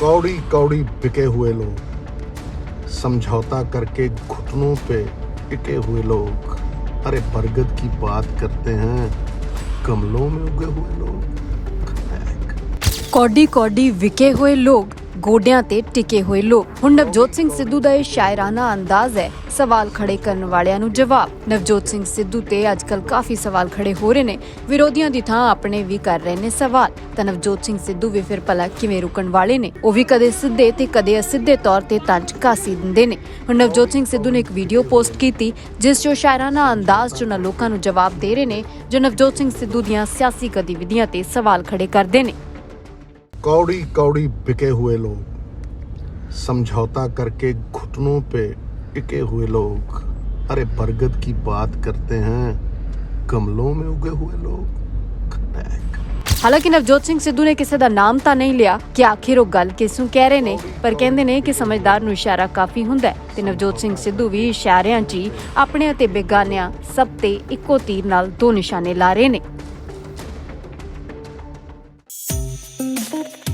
कौड़ी कौड़ी बिके हुए लोग। समझौता करके घुटनों पे टिके हुए लोग। अरे बरगद की बात करते हैं, गमलों में उगे हुए लोग। कौडी कौडी बिके हुए लोग ਗੋਡਿਆਂ ਤੇ ਟਿਕੇ ਹੋਏ ਲੋਕ। ਹੁਣ ਨਵਜੋਤ ਸਿੰਘ ਸਿੱਧੂ ਦਾ ਇਹ ਸ਼ਾਇਰਾਨਾ ਅੰਦਾਜ਼ ਹੈ। ਸਵਾਲ ਖੜੇ ਕਰਨ ਵਾਲਿਆਂ ਨੂੰ ਜਵਾਬ। ਨਵਜੋਤ ਸਿੰਘ ਸਿੱਧੂ ਤੇ ਅੱਜਕੱਲ ਕਾਫੀ ਸਵਾਲ ਖੜੇ ਹੋ ਰਹੇ ਨੇ। ਵਿਰੋਧੀਆਂ ਦੀ ਥਾਂ ਆਪਣੇ ਵੀ ਕਰ ਰਹੇ ਨੇ ਸਵਾਲ। ਤਾਂ ਨਵਜੋਤ ਸਿੰਘ ਸਿੱਧੂ ਵੀ ਫਿਰ ਭਲਾ ਕਿਵੇਂ ਰੁਕਣ ਵਾਲੇ ਨੇ? ਉਹ ਵੀ ਕਦੇ ਸਿੱਧੇ ਤੇ ਕਦੇ ਅਸਿੱਧੇ ਤੌਰ ਤੇ ਤੰਜ ਕਾਸੀ ਦਿੰਦੇ ਨੇ। ਹੁਣ ਨਵਜੋਤ ਸਿੰਘ ਸਿੱਧੂ ਨੇ ਇੱਕ ਵੀਡੀਓ ਪੋਸਟ ਕੀਤੀ, ਜਿਸ 'ਚ ਸ਼ਾਇਰਾਨਾ ਅੰਦਾਜ਼ 'ਚ ਉਹਨਾਂ ਲੋਕਾਂ ਨੂੰ ਜਵਾਬ ਦੇ ਰਹੇ ਨੇ, ਜੋ ਨਵਜੋਤ ਸਿੰਘ ਸਿੱਧੂ ਦੀਆਂ ਸਿਆਸੀ ਗਤੀਵਿਧੀਆਂ ਤੇ ਸਵਾਲ ਖੜੇ ਕਰਦੇ ਨੇ। कौड़ी कौड़ी बिके हुए लोग समझौता करके घुटनों पे टिके हुए लोग अरे बरगद की बात करते हैं गमलों में उगे हुए लोग खटैक ਹਾਲਾਂਕਿ ਨਵਜੋਤ ਸਿੰਘ ਸਿੱਧੂ ਨੇ ਕਿਸੇ ਦਾ ਨਾਮ ਤਾਂ ਨਹੀਂ ਲਿਆ ਕਿ ਆਖਿਰ ਉਹ ਗੱਲ ਕਿਸ ਨੂੰ ਕਹਿ ਰਹੇ ਨੇ ਪਰ ਕਹਿੰਦੇ ਨੇ ਕਿ ਸਮਝਦਾਰ ਨੂੰ ਇਸ਼ਾਰਾ ਕਾਫੀ ਹੁੰਦਾ ਹੈ ਤੇ ਨਵਜੋਤ ਸਿੰਘ ਸਿੱਧੂ ਵੀ ਇਸ਼ਾਰਿਆਂ 'ਚ ਹੀ ਆਪਣੇ ਅਤੇ ਬੇਗਾਨਿਆਂ ਸਭ ਤੇ ਇੱਕੋ ਤੀਰ ਨਾਲ ਦੋ ਨਿਸ਼ਾਨੇ ਲਾ ਰਹੇ ਨੇ Thank you.